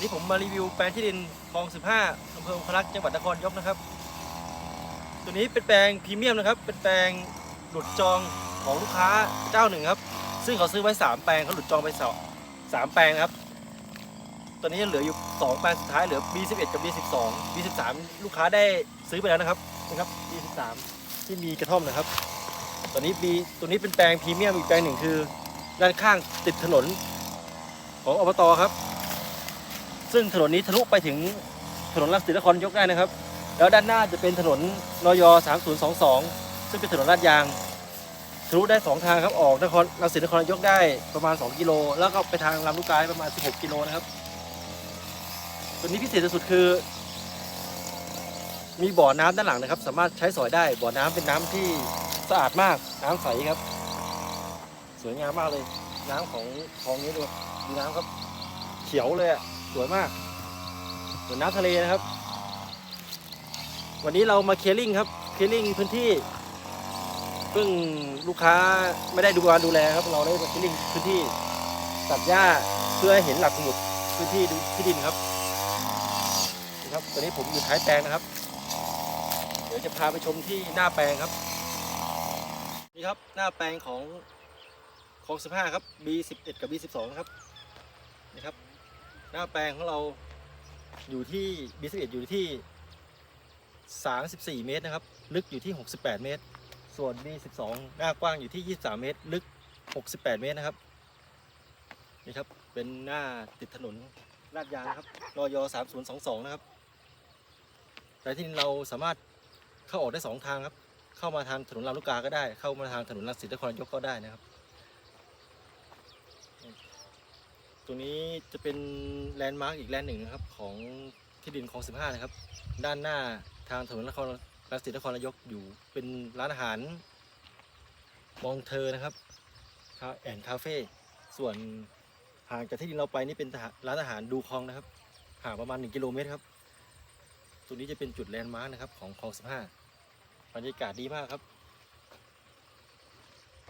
ันนี้ผมมารีวิวแปลงที่ดินคลอง 15อำเภอองคลักษ์จังหวัดนครยกนะครับ ตัวนี้เป็นแปลงพรีเมียมนะครับ เป็นแปลงหลุดจองของลูกค้าเจ้าหนึ่งครับ ซึ่งเขาซื้อไว้ 3 แปลงเขาหลุดจองไปสองสามแปลงนะครับ ตอนนี้เหลืออยู่ 2 แปลงสุดท้ายเหลือ B11 กับ B12 B13 ลูกค้าได้ซื้อไปแล้วนะครับนะครับ B13 ที่มีกระท่อมนะครับ ตอนนี้ B ตัวนี้เป็นแปลงพรีเมียมอีกแปลงหนึ่งคือ ด้านข้างติดถนนของอบตครับ ซึ่งถนนนี้ทะลุไปถึงถนนรังสิตนครยกได้นะครับ แล้วด้านหน้าจะเป็นถนนนย3022 ซึ่งเป็นถนนลาดยางทะลุได้ 2 ทางครับออกนครรังสิตนครนายกได้ประมาณ 2 กิโล แล้วก็ไปทางลำลูกกาได้ประมาณ 16 กิโลนะครับตัวนี้พิเศษสุดคือ มีบ่อน้ำด้านหลังนะครับ สามารถใช้สอยได้บ่อน้ำเป็นน้ำที่สะอาดมากน้ำใสครับ สวยงามมากเลย น้ำของคลองนี้ดูดูน้ำครับ เขียวเลยอะ สวยมากเหมือนน้ำทะเลนะครับ วันนี้เรามาเคลียร์ลิงครับเคลียร์ลิงพื้นที่ซึ่งลูกค้าไม่ได้ดูการดูแลครับ เราได้มาเคลียร์ลิงพื้นที่ตัดหญ้าเพื่อให้เห็นหลักสมุดพื้นที่ที่ดินครับนี่ครับตอนนี้ผมอยู่ท้ายแปลงนะครับ เดี๋ยวจะพาไปชมที่หน้าแปลงครับนี่ครับหน้าแปลงของของ 15 ครับ B11 กับ B12 นะครับนี่ครับ หน้าแปลงของเราอยู่ที่ B11 อยู่ที่ 34 เมตรนะครับ ลึกอยู่ที่ 68 เมตร ส่วน B12 หน้ากว้างอยู่ที่ 23 เมตร ลึก 68 เมตรนะครับ นี่ครับ เป็นหน้าติดถนนลาดยางนะครับรอย3022 นะครับ แต่ที่เราสามารถเข้าออกได้ 2 ทางครับ เข้ามาทางถนนลำลูกกาก็ได้ เข้ามาทางถนนรังสิตนครนายกก็ได้นะครับ ตรงนี้จะเป็นแลนด์มาร์กอีกแลนด์หนึ่งนะครับของที่ดินของ15นะครับ ด้านหน้าทางถนนนครรังสิตนครนายกอยู่เป็นร้านอาหารมองเธอนะครับแอนคาเฟ่ส่วนห่างจากที่ดินเราไปนี่เป็นร้านอาหารดูคลองนะครับห่างประมาณ 1 กิโลเมตรครับตรงนี้จะเป็นจุดแลนด์มาร์กนะครับของคลอง 15 บรรยากาศดีมากครับ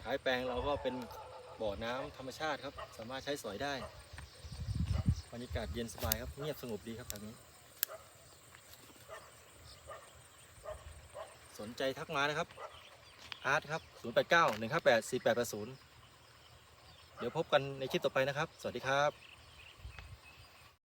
ท้ายแปลงเราก็เป็นบ่อน้ำธรรมชาติครับ สามารถใช้สอยได้ รยากาศเย็นสบายครับ เงียบสงบดีครับแถวนี้ สนใจทักมานะครับอาร์ตครับ 089 158 4880 เดี๋ยวพบกันในคลิปต่อไปนะครับ สวัสดีครับ